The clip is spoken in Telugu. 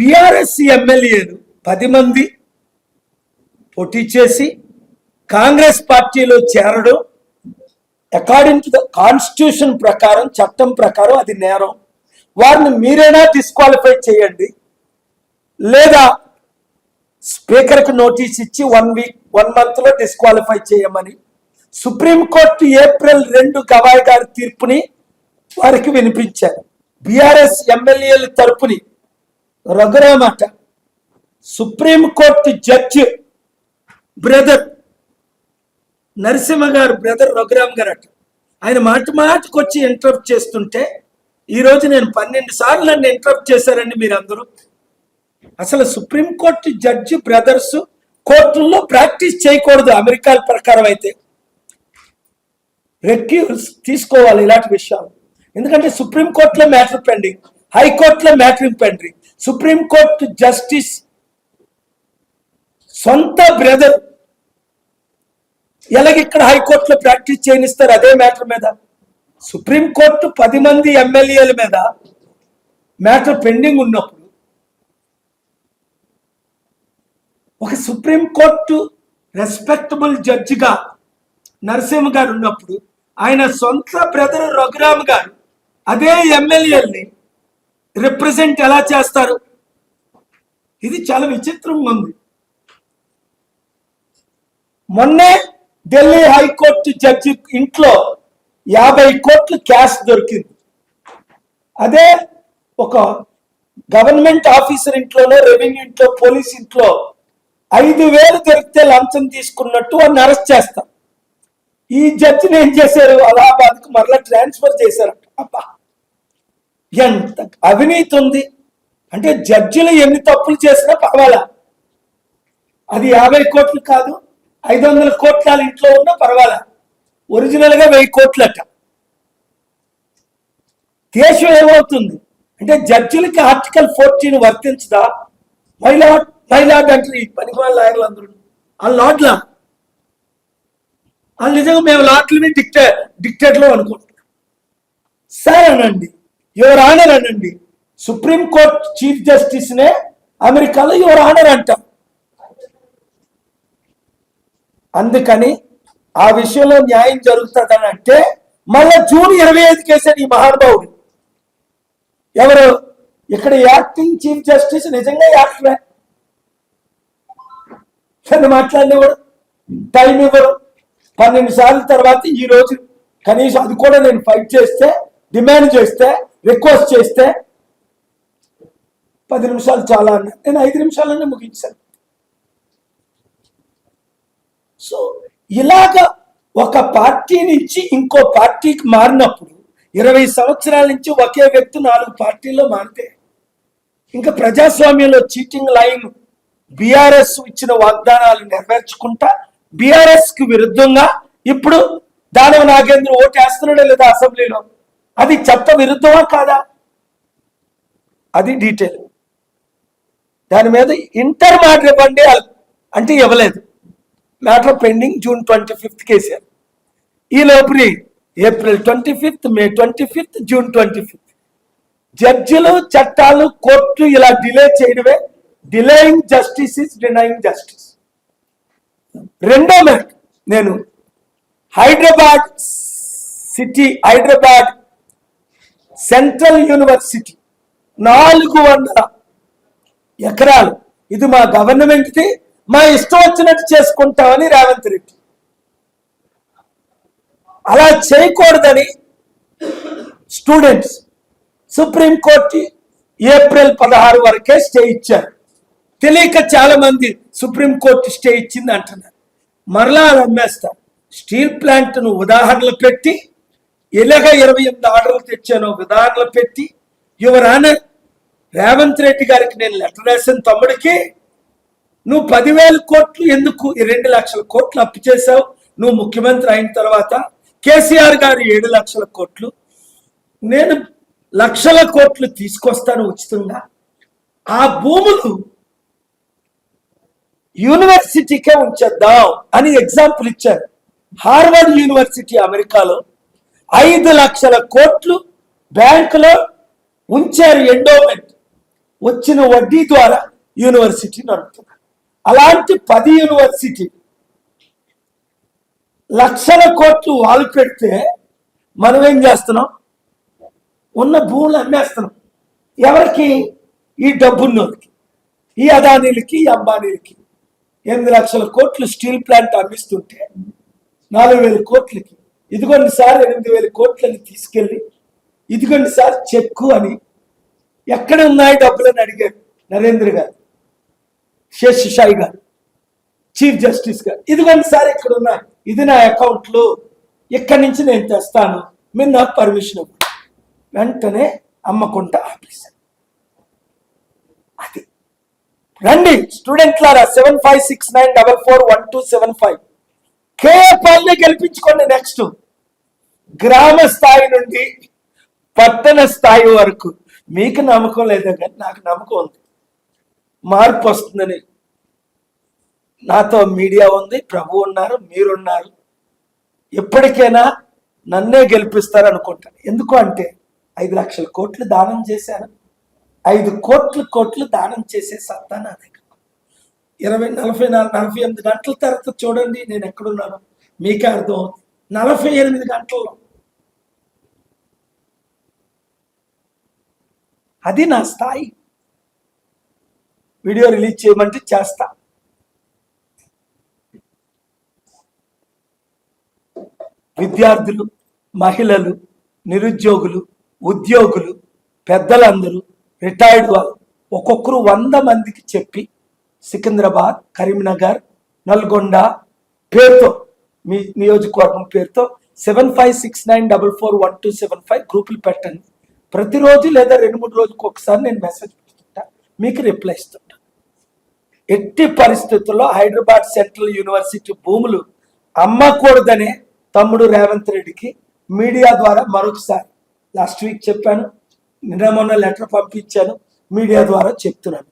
బీఆర్ఎస్ ఎమ్మెల్యేలు పది మంది పోటీ చేసి కాంగ్రెస్ పార్టీలో చేరడం అకార్డింగ్ టు ద కాన్స్టిట్యూషన్ ప్రకారం చట్టం ప్రకారం అది నేరం. వారిని మీరైనా డిస్క్వాలిఫై చేయండి. లేదా స్పీకర్కి నోటీస్ ఇచ్చి వన్ వీక్ వన్ మంత్లో డిస్క్వాలిఫై చేయమని. సుప్రీంకోర్టు ఏప్రిల్ రెండు గవాయ్ గారి తీర్పుని వారికి వినిపించారు బీఆర్ఎస్ ఎమ్మెల్యేల తరపుని రఘురామట supreme court judge brother Narasimha గారు బ్రదర్ రఘురామ్ గారు అట ఆయన మాట మాటకు వచ్చి ఇంటరప్ట్ చేస్తుంటే ఈరోజు నేను పన్నెండు సార్లు నన్ను ఇంటరప్ట్ చేశారండి మీరందరూ. అసలు సుప్రీంకోర్టు జడ్జి బ్రదర్స్ కోర్టుల్లో ప్రాక్టీస్ చేయకూడదు అమెరికా ప్రకారం అయితే. రెక్యూస్ తీసుకోవాలి ఇలాంటి విషయాలు. ఎందుకంటే సుప్రీంకోర్టులో మ్యాటర్ పెండింగ్. హైకోర్టులో matter pending supreme court justice సొంత బ్రదర్ ఎలాగిక్కడ హైకోర్టులో ప్రాక్టీస్ చేయనిస్తారు అదే మ్యాటర్ మీద? సుప్రీంకోర్టు పది మంది ఎమ్మెల్యేల మీద మ్యాటర్ పెండింగ్ ఉన్నప్పుడు ఒక సుప్రీంకోర్టు రెస్పెక్టబుల్ జడ్జిగా నరసింహ గారు ఉన్నప్పుడు ఆయన సొంత బ్రదర్ రఘురామ్ గారు అదే ఎమ్మెల్యేలని రిప్రజెంట్ ఎలా చేస్తారు? ఇది చాలా విచిత్రంగా ఉంది. మొన్నే ఢిల్లీ హైకోర్టు జడ్జి ఇంట్లో యాభై కోట్లు క్యాష్ దొరికింది. అదే ఒక గవర్నమెంట్ ఆఫీసర్ ఇంట్లోనో రెవెన్యూ ఇంట్లో పోలీస్ ఇంట్లో ఐదు వేలు దొరికితే లంచం తీసుకున్నట్టు వాడిని అరెస్ట్ చేస్తాం ఈ జడ్జిని ఏం చేశారు? అలహాబాద్కు మరలా ట్రాన్స్ఫర్ చేశారు అబ్బా! ఎంత అవినీతి ఉంది? అంటే జడ్జిలు ఎన్ని తప్పులు చేసినా పర్వాలా? అది యాభై కోట్లు కాదు ఐదు వందల కోట్ల ఇంట్లో ఉన్నా పర్వాలా? ఒరిజినల్గా వెయ్యి వెయ్యి కోట్లట. దేశం ఏమవుతుంది? అంటే జడ్జిలకి ఆర్టికల్ ఫోర్టీన్ వర్తించదా? మైలాడ్ మైలాడ్ అంటే ఈ పని లాయర్లు అందరూ. ఆ లాడ్లా వాళ్ళు నిజంగా మేము లాట్లని డిక్టే డిక్టేట్లో అనుకుంటున్నాం. సరేనండి. అనండి యువర్ ఆనర్ అనండి. సుప్రీం కోర్ట్ చీఫ్ జస్టిస్ నే అమెరికాలో యువర్ ఆనర్ అంటాం. అందుకని ఆ విషయంలో న్యాయం జరుగుతుందని అంటే మళ్ళా జూన్ ఇరవై ఐదు కేసాడు ఈ మహానుభావుడు. ఎవరు? ఇక్కడ యాక్టింగ్ చీఫ్ జస్టిస్ నిజంగా యాక్టరే కానీ మాట్లాడినవాడు? టైం ఇవ్వరు. పన్నెండు సార్లు తర్వాత ఈ రోజు కనీసం అది కూడా నేను ఫైట్ చేస్తే డిమాండ్ చేస్తే రిక్వెస్ట్ చేస్తే పది నిమిషాలు చాలా అన్నా. నేను ఐదు నిమిషాలనే ముగించాను. సో ఇలాగ ఒక పార్టీ నుంచి ఇంకో పార్టీకి మారినప్పుడు ఇరవై సంవత్సరాల నుంచి ఒకే వ్యక్తి నాలుగు పార్టీల్లో మారితే ఇంకా ప్రజాస్వామ్యంలో చీటింగ్ లైన్ బీఆర్ఎస్ ఇచ్చిన వాగ్దానాలు నెరవేర్చుకుంటా బీఆర్ఎస్కి విరుద్ధంగా ఇప్పుడు దానవ నాగేంద్ర ఓటు వేస్తున్నాడే లేదా అసెంబ్లీలో? అది చట్ట విరుద్ధమా కాదా? అది డీటెయిల్. దాని మీద ఇంటర్ మ్యాటర్ ఇవ్వండి అంటే ఇవ్వలేదు. Matter pending June twenty fifth KCR. ఈ లోపుని April twenty fifth May twenty fifth June twenty fifth. జడ్జిలు చట్టాలు కోర్టు ఇలా డిలే చేయడమే. Delaying justice is denying justice. రెండో మ్యాటర్ నేను Hyderabad city Hyderabad central university. నాలుగు వందల ఎకరాలు. ఇది మా గవర్నమెంట్ది. మా ఇష్టం వచ్చినట్టు చేసుకుంటామని రేవంత్ రెడ్డి. అలా చేయకూడదని స్టూడెంట్స్ సుప్రీంకోర్టు ఏప్రిల్ పదహారు వరకే స్టే ఇచ్చారు. తెలియక చాలా మంది సుప్రీంకోర్టు స్టే ఇచ్చింది అంటున్నారు. మరలా అలా అమ్మేస్తారు. స్టీల్ ప్లాంట్ను ఉదాహరణలు పెట్టి ఎలాగ ఇరవై ఎనిమిది ఆర్డర్లు తెచ్చానో విధానాలు పెట్టి యువరాన రేవంత్ రెడ్డి గారికి నేను లెటర్ రాసిన తమ్ముడికి నువ్వు పదివేల కోట్లు ఎందుకు రెండు లక్షల కోట్లు అప్పు చేసావు నువ్వు ముఖ్యమంత్రి అయిన తర్వాత కేసీఆర్ గారు ఏడు లక్షల కోట్లు. నేను లక్షల కోట్లు తీసుకొస్తాను ఉచితంగా. ఆ భూములు యూనివర్సిటీకే ఉంచేద్దాం అని ఎగ్జాంపుల్ ఇచ్చారు. హార్వర్డ్ యూనివర్సిటీ అమెరికాలో ఐదు లక్షల కోట్లు బ్యాంకులో ఉంచారు ఎండోమెంట్ వచ్చిన వడ్డీ ద్వారా యూనివర్సిటీ నడుపుతున్నారు. అలాంటి పది యూనివర్సిటీ లక్షల కోట్లు వాళ్ళు పెడితే మనం ఏం చేస్తున్నాం? ఉన్న భూములు అమ్మేస్తున్నాం. ఎవరికి? ఈ డబ్బున్నోళ్ళకి ఈ అదానీలకి ఈ అంబానీలకి. ఎనిమిది లక్షల కోట్లు స్టీల్ ప్లాంట్ అమ్మిస్తుంటే నాలుగు వేల కోట్లకి ఇదిగోండి సార్ ఎనిమిది వేల కోట్లని తీసుకెళ్ళి ఇదిగోండి సార్ చెక్కు అని ఎక్కడ ఉన్నాయి డబ్బులని అడిగారు నరేంద్ర గారు శేషాయి గారు చీఫ్ జస్టిస్ గారు. ఇదిగోండి సార్ ఇక్కడ ఉన్నాయి ఇది నా అకౌంట్లో ఇక్కడి నుంచి నేను తెస్తాను మీరు నాకు పర్మిషన్ ఇవ్వండి. వెంటనే అమ్మకుంట ఆపేశారు. అది. రండి స్టూడెంట్లారా seven five six nine double four one two seven five. కేపాల్ని గెలిపించుకోండి నెక్స్ట్ గ్రామ స్థాయి నుండి పట్టణ స్థాయి వరకు. మీకు నమ్మకం లేదా కానీ నాకు నమ్మకం ఉంది. మార్పు వస్తుందని నాతో మీడియా ఉంది ప్రభు ఉన్నారు మీరున్నారు. ఎప్పటికైనా నన్నే గెలిపిస్తారు అనుకుంటాను ఎందుకు అంటే ఐదు లక్షల కోట్లు దానం చేశాను. ఐదు కోట్లు కోట్లు దానం చేసే సత్తా నా దగ్గర ఇరవై నలభై నాలుగు నలభై ఎనిమిది గంటల తర్వాత చూడండి నేను ఎక్కడున్నాను? మీకే అర్థం అవుతుంది. నలభై ఎనిమిది గంటల్లో అది నా స్థాయి. వీడియో రిలీజ్ చేయమంటే చేస్తా. విద్యార్థులు మహిళలు నిరుద్యోగులు ఉద్యోగులు పెద్దలందరూ రిటైర్డ్ వాళ్ళు ఒక్కొక్కరు వంద మందికి చెప్పి సికింద్రాబాద్ కరీంనగర్ నల్గొండ పేరుతో మీ నియోజకవర్గం పేరుతో seven five six nine double four one two seven five గ్రూపులు పెట్టండి. ప్రతిరోజు లేదా రెండు మూడు రోజులకు ఒకసారి నేను మెసేజ్ పెడుతుంటా మీకు రిప్లై ఇస్తుంటా. ఎట్టి పరిస్థితుల్లో హైదరాబాద్ సెంట్రల్ యూనివర్సిటీ భూములు అమ్మకూడదనే తమ్ముడు రేవంత్ రెడ్డికి మీడియా ద్వారా మరొకసారి లాస్ట్ వీక్ చెప్పాను నిన్న మొన్న లెటర్ పంపించాను మీడియా ద్వారా చెప్తున్నాను.